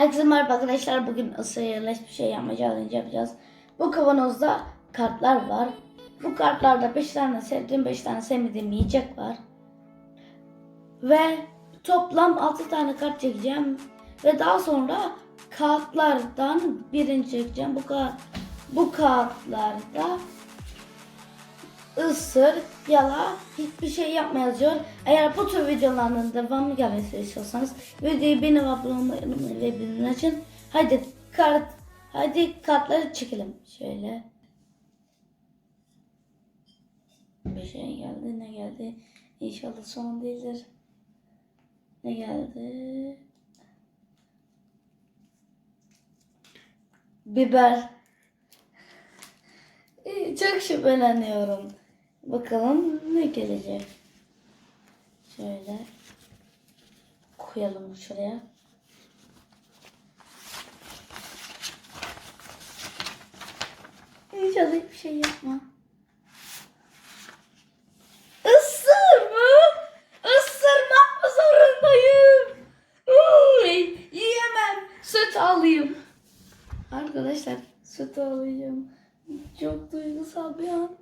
Herkese merhaba arkadaşlar. Bugün ısıyla hiçbir şey yapma challenge yapacağız. Bu kavanozda kartlar var. Bu kartlarda 5 tane sevdiğim 5 tane sevmediğim yiyecek var. Ve toplam 6 tane kart çekeceğim. Ve daha sonra kağıtlardan birini çekeceğim. Bu kağıt, bu kağıtlarda ısır, yala, hiçbir şey yapma yazıyor. Eğer bu tür videoların devamı gelmesini istiyorsanız videoyu beğenip abone olmayı ve bildirimleri açın. Hadi kart, hadi kartları çekelim. Şöyle. Bir şey geldi, ne geldi? İnşallah son değildir. Ne geldi? Biber. Çok şüpheleniyorum. Bakalım ne gelecek. Şöyle koyalım şuraya. İnşallah hiçbir şey yapma. Duygusal an.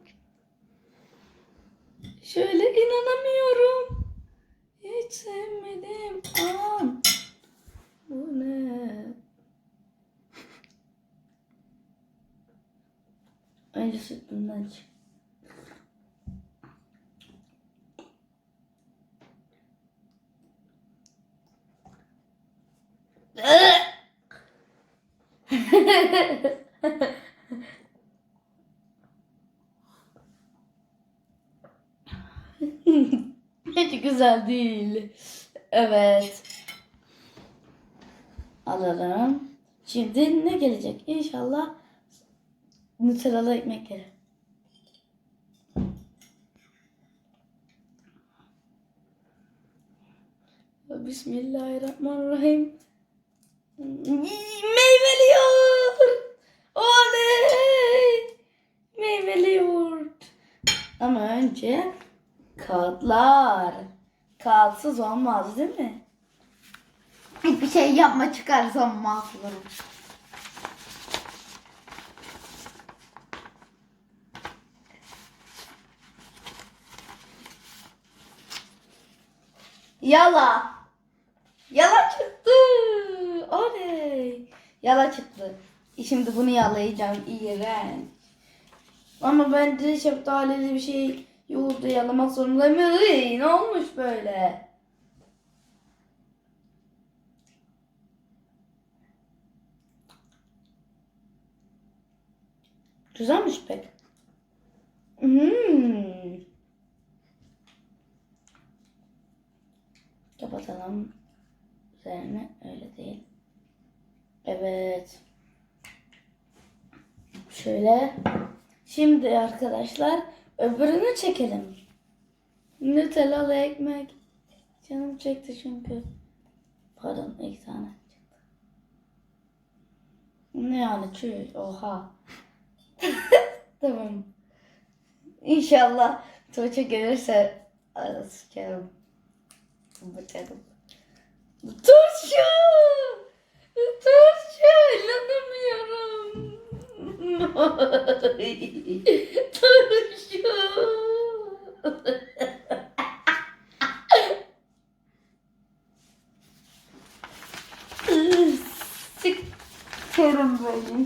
Şöyle inanamıyorum. Hiç sevmedim an. Bu ne? Önce sütünden çık. Hiç güzel değil. Evet. Alalım. Şimdi ne gelecek? İnşallah Nutellalı ekmek gelir. Bismillahirrahmanirrahim. Meyveli yoğurt. Oley. Meyveli yoğurt. Ama önce kağıtlar. Kağıtsız olmaz değil mi? Hiçbir şey yapma çıkarsam mahvolurum. Yala. Yala çıktı. Oley. Yala çıktı. Şimdi bunu yalayacağım. İğrenç. Ama ben de şeftalili bir şey yoğurdu yalamak zorundayım. Iy, ne olmuş böyle? Güzelmiş pek. Hmm. Kapatalım. Üzerine öyle değil. Evet. Şöyle. Şimdi arkadaşlar öbürünü çekelim. Nutellalı ekmek. Canım çekti çünkü. Pardon iki tane çıktı. Ne yani çüş oha. tamam. İnşallah Tuğçe gelirse sıçarım. Bakalım. Turşu! Turşu! İnanamıyorum.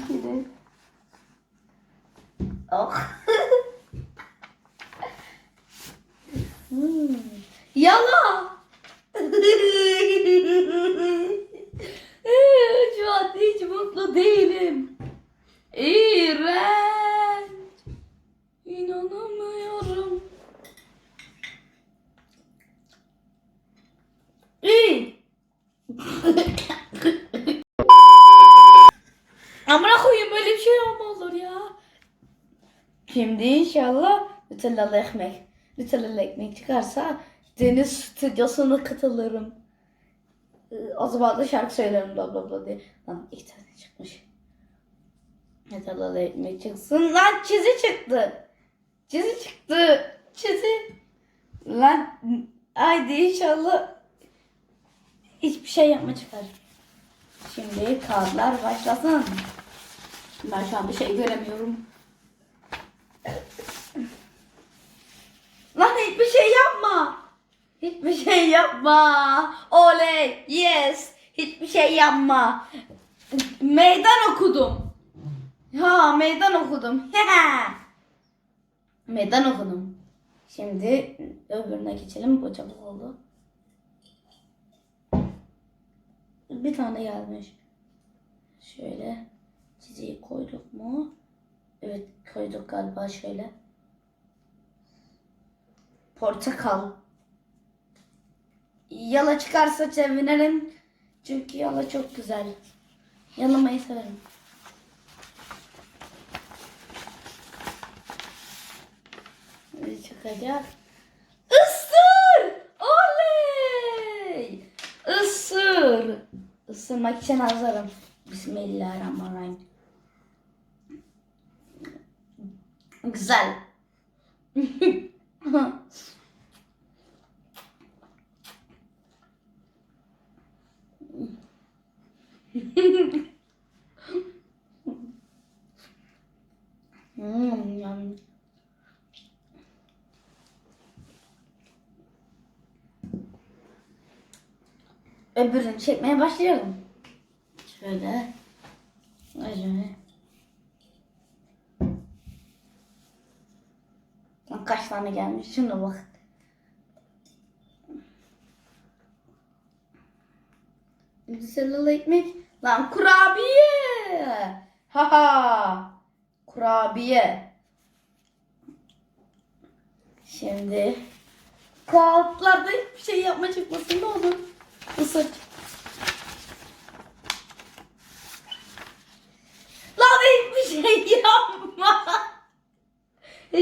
İşini. Oh. Hmm. Yala. Şu an hiç mutlu değilim. İğrenç. İnanamıyorum. İyi. Amına koyayım böyle bir şey olma olur ya. Şimdi inşallah Nutellalı ekmek. Nutellalı ekmek çıkarsa deniz stüdyosuna katılırım. Ee, O zaman da şarkı söylerim bla bla bla diye. Lan iki tane çıkmış. Nutellalı ekmek çıksın. Lan çizi çıktı. Çizi çıktı. Çizi. Lan haydi inşallah hiçbir şey yapma çıkar. Şimdi kağıtlar başlasın. Ben şu an bir şey göremiyorum. Lan hiçbir şey yapma. Hiçbir şey yapma. Oley. Yes. Hiçbir şey yapma. Meydan okudum. Ha meydan okudum. meydan okudum. Şimdi öbürüne geçelim. Bu çabuk oldu. Bir tane gelmiş. Şöyle çiziyi koyduk mu? Evet koyduk galiba şöyle. Portakal. Yala çıkarsa sevinirim. Çünkü yala çok güzel. Yalamayı severim. Ne çıkacak? Isır! Oley! Isır! Isırmak için hazırım. Bismillahirrahmanirrahim. Güzel. Hmm, yum. Öbürünü çekmeye başlayalım. Şöyle. Şöyle. Lan Kaç gelmiş? Şuna bak. Sarılı ekmek. Lan kurabiye. Haha. Kurabiye. Şimdi kağıtlarda hiçbir şey yapma çıkmasın ne olur. Isır. Lan hiçbir şey yapma.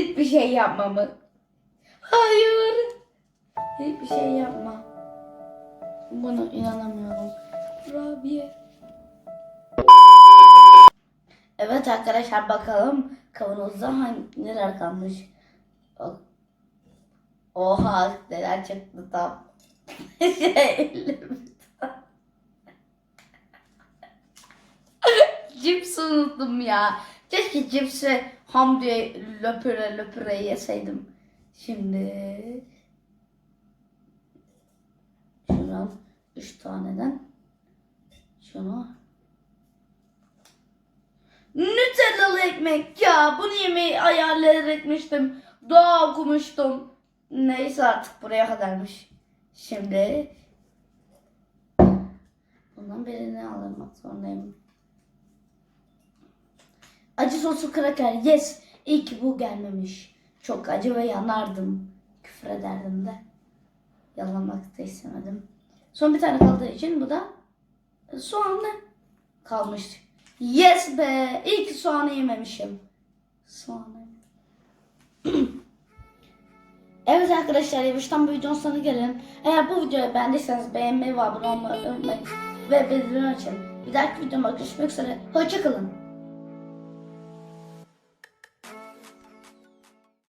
Hiçbir şey yapma mı? Hayır. Hiçbir şey yapma. Buna inanamıyorum. Kurabiye. Evet arkadaşlar bakalım kavanozda hangi neler kalmış. O- Oha neler çıktı tam. şey, Cips unuttum ya. Keşke cipsi ham diye löpüre löpüre yeseydim. Şimdi şuradan üç taneden şunu Nutellalı ekmek ya bunu yemeği ayarlar etmiştim. Dua okumuştum. Neyse artık buraya kadarmış. Şimdi bundan birini almak zorundayım. Acı soslu kraker. Yes. İyi ki bu gelmemiş. Çok acı ve yanardım. Küfür ederdim de. Yalanmak da istemedim. Son bir tane kaldığı için bu da soğanlı kalmış. Yes be. İyi ki soğanı yememişim. Soğanı. evet arkadaşlar yavaştan bu videonun sonuna gelelim. Eğer bu videoyu beğendiyseniz beğenmeyi ve abone olmayı unutmayın. Ve bildirim açın. Bir dahaki videomda görüşmek üzere. Hoşçakalın.